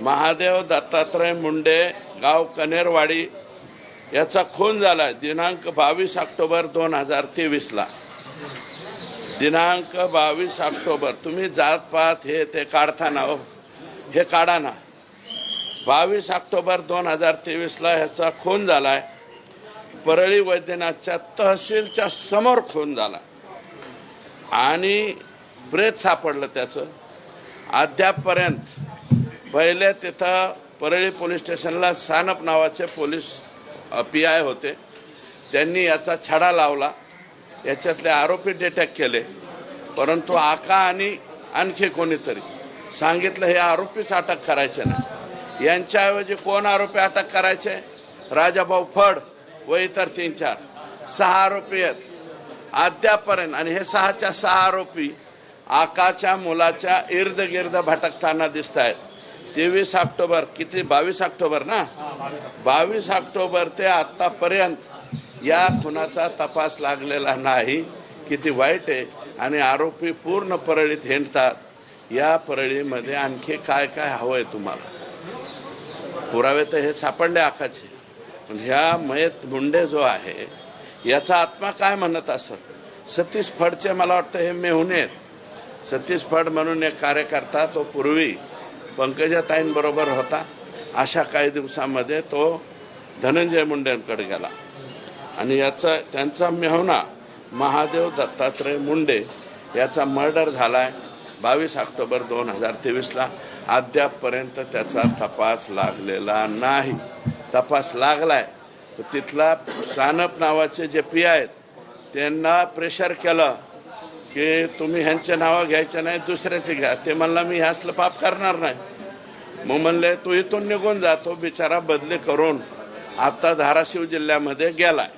महादेव दत्तात्रय मुंडे गाव कनेरवाडी याचा खून झाला दिनांक बावीस ऑक्टोबर दोन हजार तेवीसला. दिनांक बावीस ऑक्टोबर. तुम्ही जात पात हे ते काढताना हो. हे काढा ना. बावीस ऑक्टोबर दोन हजार तेवीसला ह्याचा खून झालाय. परळी वैद्यनाथच्या तहसीलच्या समोर खून झाला. आणि ब्रेथ सापडलं त्याचं. अद्यापपर्यंत पहिले तिथं परळी पोलीस स्टेशनला सानप नावाचे पोलीस पी आय होते. त्यांनी याचा छडा लावला. याच्यातले आरोपी डिटेक्ट केले. परंतु आका आणि आणखी कोणीतरी सांगितलं हे आरोपीच अटक करायचे नाही. यांच्याऐवजी कोण आरोपी अटक करायचे? राजाभाऊ फड व इतर तीन चार. सहा आरोपी आहेत. अद्यापर्यंत आणि हे सहाच्या सहा आरोपी आकाच्या मुलाच्या इर्द गिर्द भटकताना दिसत आहेत तेवीस ऑक्टोबर किती? बावीस ऑक्टोबर ना? बावीस ऑक्टोबर. ते आतापर्यंत या खुनाचा तपास लागलेला नाही. किती वाईट आहे. आणि आरोपी पूर्ण परळीत हिंडतात. या परळीमध्ये आणखी काय काय हवं आहे तुम्हाला? पुरावे तर हे सापडले आखाचे पण ह्या मयत मुंडे जो आहे याचा आत्मा काय म्हणत असत सतीश फडचे मला वाटतं हे मेहुणे आहेत. सतीश फड म्हणून एक कार्यकर्ता तो पूर्वी पंकजाताईंबरोबर होता. अशा काही दिवसामध्ये तो धनंजय मुंडेंकडे गेला. आणि याचा त्यांचा मेहुणा महादेव दत्तात्रय मुंडे याचा मर्डर झाला आहे बावीस ऑक्टोबर दोन हजार तेवीसला. अद्यापपर्यंत त्याचा तपास लागलेला नाही. तपास लागलाय. तिथला सानप नावाचे जे पी आहेत त्यांना प्रेशर केलं. की तुम्ही ह्यांच्या नावं घ्यायच्या नाही दुसऱ्याचे घ्या. ते म्हणला मी हे असलं पाप करणार नाही. मग म्हणले तू इथून निघून जातो बिचारा बदली करून आता धाराशिव जिल्ह्यामध्ये गेलाय.